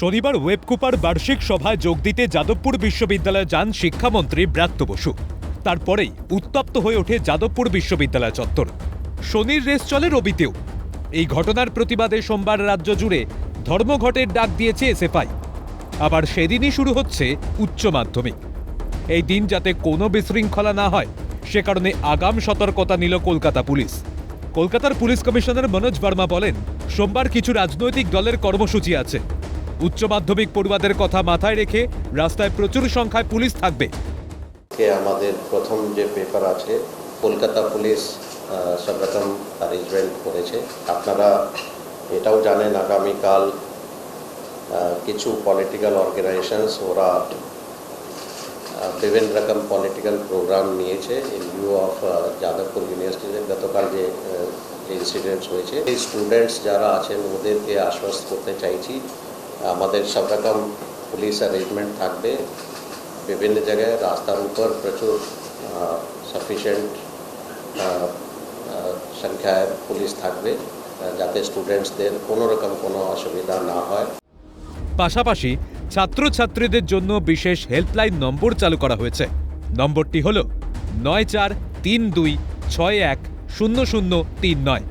শনিবার ওয়েবকুপার বার্ষিক সভায় যোগ দিতে যাদবপুর বিশ্ববিদ্যালয়ে যান শিক্ষামন্ত্রী ব্রাত্য বসু। তারপরেই উত্তপ্ত হয়ে ওঠে যাদবপুর বিশ্ববিদ্যালয় চত্বর। শনির রেস চলে রবিতেও। এই ঘটনার প্রতিবাদে সোমবার রাজ্য জুড়ে ধর্মঘটের ডাক দিয়েছে এসএফআই। আবার সেদিনই শুরু হচ্ছে উচ্চ মাধ্যমিক। এই দিন যাতে কোনো বিশৃঙ্খলা না হয়, সে কারণে আগাম সতর্কতা নিল কলকাতা পুলিশ। কলকাতার পুলিশ কমিশনার মনোজ ভার্মা বলেন, সোমবার কিছু রাজনৈতিক দলের কর্মসূচি আছে। উচ্চ মাধ্যমিক পড়ুয়াদের কথা মাথায় রেখে রাস্তায় প্রচুর সংখ্যায় পুলিশ থাকবে। আমাদের প্রথম যে পেপার আছে, কলকাতা পুলিশ রকম অ্যারেঞ্জমেন্ট করেছে। আপনারা এটাও জানেন আগামীকাল কিছু পলিটিক্যাল অর্গানাইজেশনস ওরা বিভিন্ন রকম পলিটিক্যাল প্রোগ্রাম নিয়েছে ইন ভিউ অফ যাদবপুর ইউনিভার্সিটিতে গতকাল যে ইনসিডেন্টস হয়েছে, এই স্টুডেন্টস যারা আছেন ওদেরকে আশ্বস্ত করতে চাইছি আমাদের সব রকম পুলিশ অ্যারেঞ্জমেন্ট থাকবে। বিভিন্ন জায়গায় রাস্তার উপর প্রচুর সাফিসিয়েন্ট সংখ্যায় পুলিশ থাকবে যাতে স্টুডেন্টসদের কোনো রকম কোনো অসুবিধা না হয়। পাশাপাশি ছাত্রছাত্রীদের জন্য বিশেষ হেল্পলাইন নম্বর চালু করা হয়েছে। নম্বরটি হল নয় চার তিন দুই ছয় এক শূন্য শূন্য তিন নয়।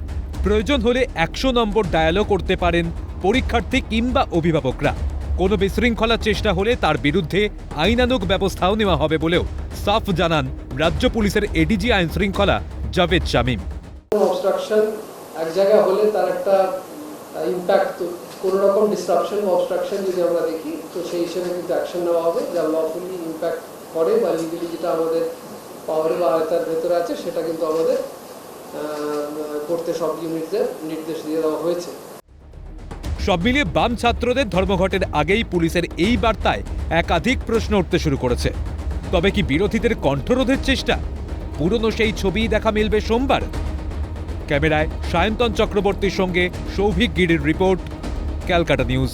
প্রয়োজন হলে একশো নম্বর ডায়ালও করতে পারেন পরীক্ষার্থী কিংবা অভিভাবকরা। কোনো বিশৃঙ্খলার চেষ্টা হলে তার বিরুদ্ধে আইনানুগ ব্যবস্থাও নেওয়া হবে বলেও সাফ জানান রাজ্য পুলিশের এডিজি আইন শৃঙ্খলা জাভেদ শামীম। অবস্ট্রাকশন এক জায়গায় হলে তার একটা ইম্প্যাক্ট কোনো রকম ডিসরাপশন বা অবস্ট্রাকশন যদি আমরা দেখি, তো সেই হিসেবে কিন্তু অ্যাকশন নেওয়া হবে, যা লফুলি ইম্প্যাক্ট করে বা লিগালি যেটা আমাদের পাওয়ারে বা আয়তার ভেতরে আছে, সেটা কিন্তু আমাদের করতে সব ইউনিটদের নির্দেশ দিয়ে দেওয়া হয়েছে। সব মিলিয়ে বাম ছাত্রদের ধর্মঘটের আগেই পুলিশের এই বার্তায় একাধিক প্রশ্ন উঠতে শুরু করেছে। তবে কি বিরোধীদের কণ্ঠরোধের চেষ্টা? পুরনো সেই ছবি দেখা মিলবে সোমবার? ক্যামেরায় সায়ন্তন চক্রবর্তীর সঙ্গে সৌভিক গিরির রিপোর্ট, ক্যালকাটা নিউজ।